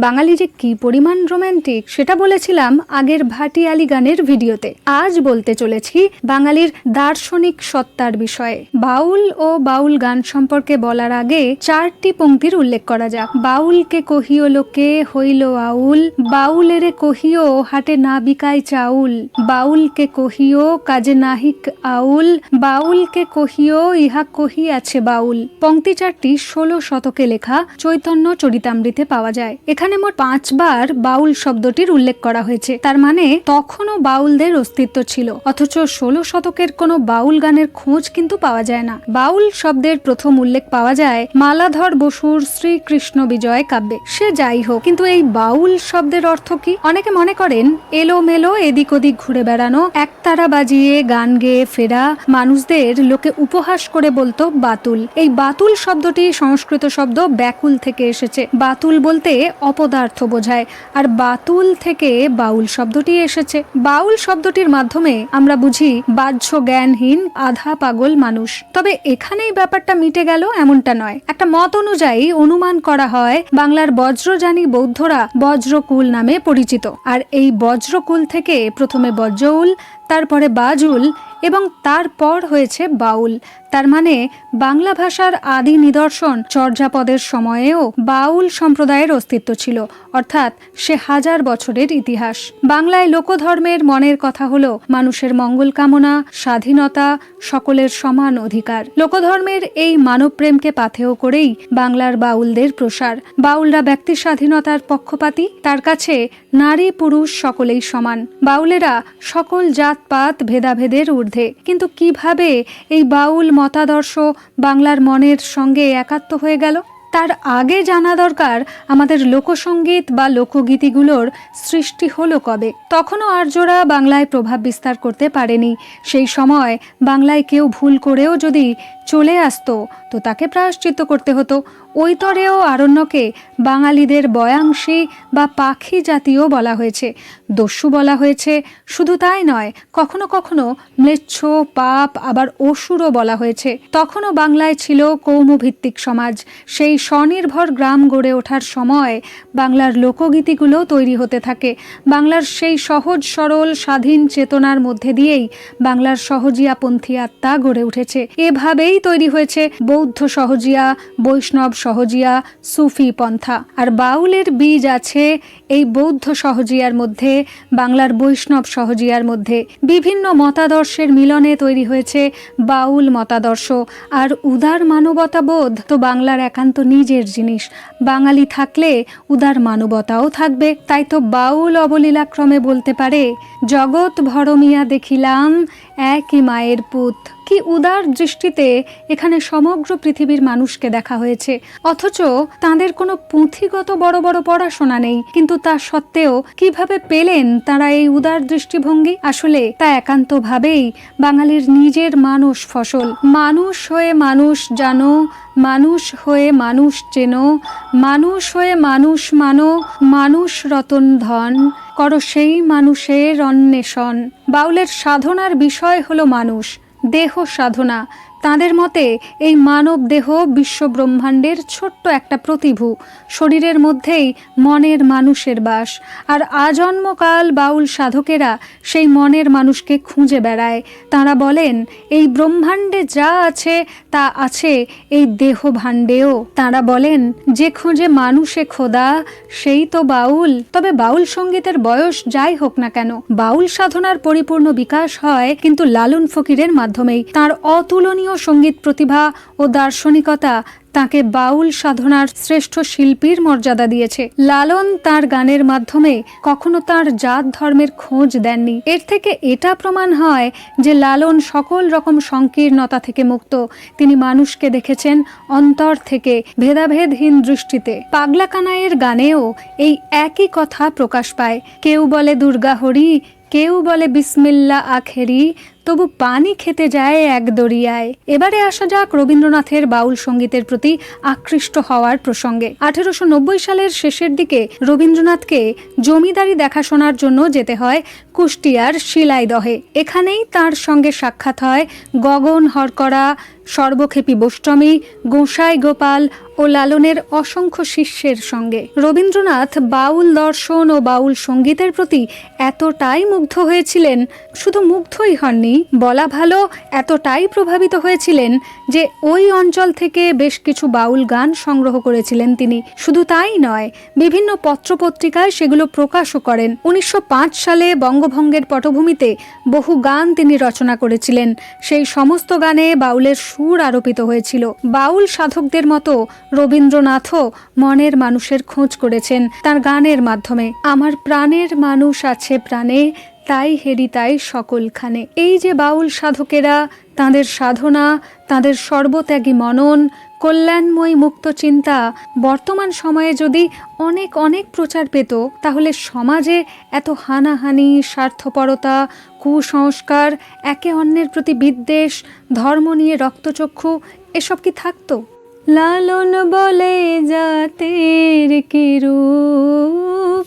বাঙালি যে কি পরিমাণ রোম্যান্টিক সেটা বলেছিলাম আগের ভাটি ভাটিয়ালি গানের ভিডিওতে। আজ বলতে চলেছি বাঙালির দার্শনিক সত্তার বিষয়ে। বাউল ও বাউল গান সম্পর্কে বলার আগে চারটি পঙ্ক্তির উল্লেখ করা যাক। বাউলকে কহিও লোকে, হইল আউল। বাউলেরে কহিও, হাটে না বিকায় চাউল। বাউলকে কহিও, কাজে নাহিক আউল। বাউলকে কহিও, ইহা কহি আছে বাউল। পঙ্ক্তি চারটি ষোলো শতকে লেখা চৈতন্য চরিতামৃতে পাওয়া যায়। এখানে মোট পাঁচবার বাউল শব্দটির উল্লেখ করা হয়েছে। তার মানে তখনও বাউলদের অস্তিত্ব ছিল। অথচ ষোলো শতকের কোনো বাউল গানের খোঁজ কিন্তু পাওয়া যায় না। বাউল শব্দের প্রথম উল্লেখ পাওয়া যায় মালাধর বসুর শ্রীকৃষ্ণ বিজয় কাব্যে। সে যাই হোক, কিন্তু এই বাউল শব্দের অর্থ কি? অনেকে মনে করেন এলো মেলো এদিক ওদিক ঘুরে বেড়ানো, একতারা বাজিয়ে গান গেয়ে ফেরা, মানুষদের লোকে উপহাস করে বলতো বাতুল। এই বাতুল শব্দটি সংস্কৃত শব্দ ব্যাকুল থেকে এসেছে। বাতুল বলতে অপদার্থ বোঝায়। আর বাতুল থেকে বাউল শব্দটি এসেছে। বাউল শব্দটির মাধ্যমে আমরা বুঝি বাহ্য জ্ঞানহীন আধা পাগল মানুষ। তবে এখানেই ব্যাপারটা মিটে গেল এমনটা নয়। একটা মত অনুযায়ী অনুমান করা হয়, বাংলার বজ্রজানী বৌদ্ধরা বজ্রকুল নামে পরিচিত। আর এই বজ্রকুল থেকে প্রথমে বজ্রউল, তারপরে বাজুল এবং তারপর হয়েছে বাউল। তার মানে বাংলা ভাষার আদি নিদর্শন চর্যাপদের সময়েও বাউল সম্প্রদায়ের অস্তিত্ব ছিল, অর্থাৎ সে হাজার বছরের ইতিহাস। বাংলায় লোকধর্মের মনের কথা হলো মানুষের মঙ্গল কামনা, স্বাধীনতা, সকলের সমান অধিকার। লোকধর্মের এই মানবপ্রেমকে পাথেয় করেই বাংলার বাউলদের প্রসার। বাউলরা ব্যক্তি স্বাধীনতার পক্ষপাতী, তার কাছে নারী পুরুষ সকলেই সমান। বাউলেরা সকল জাতপাত, ভেদাভেদের ঊর্ধ্বে। কিন্তু কীভাবে এই বাউল মতাদর্শ বাংলার মনের সঙ্গে একাত্ম হয়ে গেল। তার আগে জানা দরকার আমাদের লোকসঙ্গীত বা লোকগীতিগুলোর সৃষ্টি হলো কবে। তখনও আর্যরা বাংলায় প্রভাব বিস্তার করতে পারেনি। সেই সময় বাংলায় কেউ ভুল করেও যদি চলে আসতো, তো তাকে প্রায়শ্চিত করতে হতো। ঐতরেও আরণ্যকে বাঙালিদের বয়াংশী বা পাখি জাতীয় বলা হয়েছে। দস্যু বলা হয়েছে। শুধু তাই নয়, কখনো কখনো ম্লেচ্ছ, পাপ, আবার অসুরও বলা হয়েছে। তখনও বাংলায় ছিল কৌমভিত্তিক সমাজ। সেই স্বনির্ভর গ্রাম গড়ে ওঠার সময় বাংলার লোকগীতিগুলো তৈরি হতে থাকে। বাংলার সেই সহজ, সরল, স্বাধীন চেতনার মধ্যে দিয়েই বাংলার সহজিয়াপন্থী আত্মা গড়ে উঠেছে। এভাবেই তৈরি হয়েছে বৌদ্ধ সহজিয়া, বৈষ্ণব সহজিয়া সুফি পন্থা। আর বাউলের বীজ আছে এই বৌদ্ধ সহজিয়ার মধ্যে, বাংলার বৈষ্ণব সহজিয়ার মধ্যে। বিভিন্ন মতাদর্শের মিলনে তৈরি হয়েছে বাউল মতাদর্শ। আর উদার মানবতাবোধ তো বাংলার একান্ত নিজের জিনিস। বাঙালি থাকলে উদার মানবতাও থাকবে। তাই তো বাউল অবলীলাক্রমে বলতে পারে, জগৎ ভরমিয়া দেখিলাম একই মায়ের পুত। কি উদার দৃষ্টিতে এখানে সমগ্র পৃথিবীর মানুষকে দেখা হয়েছে? অথচ তাদের কোনো পুঁথিগত বড় বড় পড়াশোনা নেই, কিন্তু তা সত্ত্বেও কীভাবে পেলেন তারা এই উদার দৃষ্টিভঙ্গি? আসলে তা একান্তভাবেই বাঙালির নিজের মানুষ ফসল। মানুষ হয়ে মানুষ জানো, মানুষ হয়ে মানুষ চেনো, মানুষ হয়ে মানুষ মানো, মানুষ রতন ধন, করো সেই মানুষের অন্বেষণ। বাউলের সাধনার বিষয় হলো মানুষ। দেহ সাধনা তাদের মতে, এই মানব দেহ বিশ্ব ব্রহ্মাণ্ডের ছোট্ট একটা প্রতিভু। শরীরের মধ্যেই মনের মানুষের বাস। আর আজন্মকাল বাউল সাধকেরা সেই মনের মানুষকে খুঁজে বেড়ায়। তারা বলেন, এই ব্রহ্মাণ্ডে যা আছে, তা আছে এই দেহ ভাণ্ডেও তারা বলেন, যে খুঁজে মানুষে খোদা, সেই তো বাউল। তবে বাউল সঙ্গীতের বয়স যাই হোক না কেন, বাউল সাধনার পরিপূর্ণ বিকাশ হয় কিন্তু লালন ফকিরের মাধ্যমেই। তার অতুলনীয় সংগীত প্রতিভা ও দার্শনিকতা তাকে বাউল সাধনার শ্রেষ্ঠ শিল্পীর মর্যাদা দিয়েছে। লালন তার গানের মাধ্যমে কখনো তার জাত ধর্মের খোঁজ দেননি। এর থেকে এটা প্রমাণ হয় যে লালন সকল রকম সংকীর্ণতা থেকে মুক্ত। তিনি মানুষকে দেখেছেন অন্তর থেকে, ভেদাভেদহীন দৃষ্টিতে। পাগলা কানাইয়ের গানেও এই একই কথা প্রকাশ পায়। কেউ বলে দুর্গা হরি, কেউ বলে বিসমিল্লা আখেরি তবু পানি খেতে যায় এক দরিয়ায়। এবারে আসা যাক রবীন্দ্রনাথের বাউল সঙ্গীতের প্রতি আকৃষ্ট হওয়ার প্রসঙ্গে। আঠেরোশো নব্বই সালের শেষের দিকে রবীন্দ্রনাথকে জমিদারি দেখাশোনার জন্য যেতে হয় কুষ্টিয়ার শিলাইদহে। এখানেই তার সঙ্গে সাক্ষাৎ হয় গগন হরকরা, সর্বক্ষেপী গোস্বামী গোসাই গোপাল ও লালনের অসংখ্য শিষ্যের সঙ্গে। রবীন্দ্রনাথ বাউল দর্শন ও বাউল সঙ্গীতের প্রতি এতটাই মুগ্ধ হয়েছিলেন, শুধু মুগ্ধই হননি বলা ভালো এতটাই প্রভাবিত হয়েছিলেন যে ওই অঞ্চল থেকে বেশ কিছু বাউল গান সংগ্রহ করেছিলেন তিনি। শুধু তাই নয়, বিভিন্ন পত্রপত্রিকায় সেগুলো প্রকাশও করেন। উনিশশো পাঁচ সালে বঙ্গভঙ্গের পটভূমিতে বহু গান তিনি রচনা করেছিলেন। সেই সমস্ত গানে বাউলের সুর আরোপিত হয়েছিল। বাউল সাধকদের মতো রবীন্দ্রনাথও মনের মানুষের খোঁজ করেছেন তার গানের মাধ্যমে। আমার প্রাণের মানুষ আছে প্রাণে তাই হেরি তাই সকলখানে। এই যে বাউল সাধকেরা, তাদের সাধনা, তাদের সর্বত্যাগী মনন, কল্যাণময় মুক্ত চিন্তা, বর্তমান সময়ে যদি অনেক অনেক প্রচার পেত, তাহলে সমাজে এত হানাহানি, স্বার্থপরতা, কুসংস্কার, একে অন্যের প্রতি বিদ্বেষ, ধর্ম নিয়ে রক্তচক্ষু, এসব কি থাকতো? লালন বলে জাতের কি রূপ?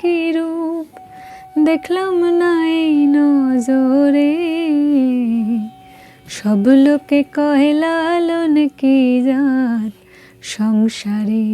কি রূপ দেখলাম না এই নজরে। সব লোকে কয় লালন কি জাত সংসারে?